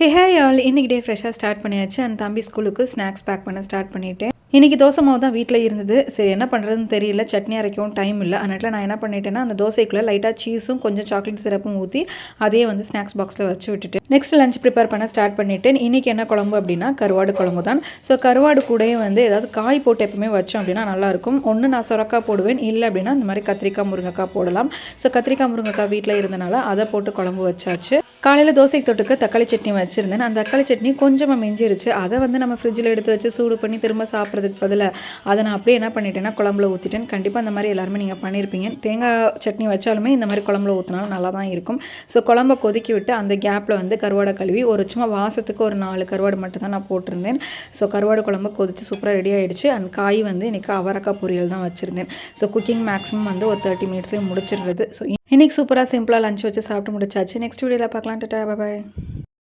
ஹே hey all இன்றைக்கி டே ஃப்ரெஷ்ஷாக start பண்ணியாச்சு. அண்ட் தம்பி ஸ்கூலுக்கு ஸ்நாக்ஸ் பேக் பண்ண ஸ்டார்ட் பண்ணிட்டேன். இன்றைக்கி தோசை மாவு தான் வீட்டில் இருந்தது. சரி என்ன பண்ணுறதுன்னு தெரியல. சட்னி அரைக்கவும் டைம் இல்லை. அதனால நான் என்ன பண்ணிட்டேன்னா அந்த தோசைக்குள்ளே லைட்டாக சீஸும் கொஞ்சம் சாக்லேட் சிரப்பும் ஊற்றி அதே வந்து ஸ்நாக்ஸ் பாக்ஸில் வச்சு விட்டுட்டு நெக்ஸ்ட் லஞ்ச் ப்ரிப்பேர் பண்ண ஸ்டார்ட் பண்ணிட்டேன். இன்றைக்கி என்ன குழம்பு அப்படின்னா கருவாடு குழம்பு தான். ஸோ கருவாடு கூடயே வந்து ஏதாவது காய் போட்டு எப்பவுமே வச்சோம் அப்படின்னா நல்லாயிருக்கும் ஒன்று நான் சுரக்காய் போடுவேன். இல்லை அப்படின்னா இந்த மாதிரி கத்திரிக்காய் முருங்கைக்காய் போடலாம். ஸோ கத்திரிக்காய் முருங்கைக்காய் வீட்டில் இருந்தனால அதை போட்டு குழம்பு வச்சாச்சு. காலையில் தோசைக்கு தொட்டுக்கு தக்காளி சட்னி வச்சுருந்தேன். அந்த தக்காளி சட்னி கொஞ்சமாக மிஞ்சிருச்சு. அதை வந்து நம்ம ஃப்ரிட்ஜில் எடுத்து வச்சு சூடு பண்ணி திரும்ப சாப்பிட்றது பண்ணுறதுக்கு பதிலாக அதை நான் அப்படியே என்ன பண்ணிட்டேன்னா குழம்புல ஊற்றிட்டேன் கண்டிப்பாக அந்த மாதிரி எல்லாருமே நீங்கள் பண்ணியிருப்பீங்க தேங்காய் சட்னி வச்சாலுமே இந்த மாதிரி குழம்புல ஊற்றினாலும் நல்லா தான் இருக்கும். ஸோ குழம்ப கொதிக்கி விட்டு அந்த கேப்பில் வந்து கருவாடை கழுவி ஒரு சும்மா வாசத்துக்கு ஒரு நாலு கருவாடு மட்டும் தான் நான் போட்டிருந்தேன். ஸோ கருவாடு குழம்பு கொதித்து சூப்பராக ரெடி ஆகிடுச்சு அண்ட் காய் வந்து இன்றைக்கி அவரக்காய் பொரியல் தான் வச்சுருந்தேன். ஸோ குக்கிங் மேக்ஸிமம் வந்து ஒரு தேர்ட்டி மினிட்ஸ்லேயே முடிச்சிடுறது. ஸோ இன்றைக்கி சூப்பராக சிம்பிளாக லஞ்ச் வச்சு சாப்பிட்டு முடிச்சாச்சு. நெக்ஸ்ட் வீடியோவில் பார்க்கலாம். டாட்டா பாய்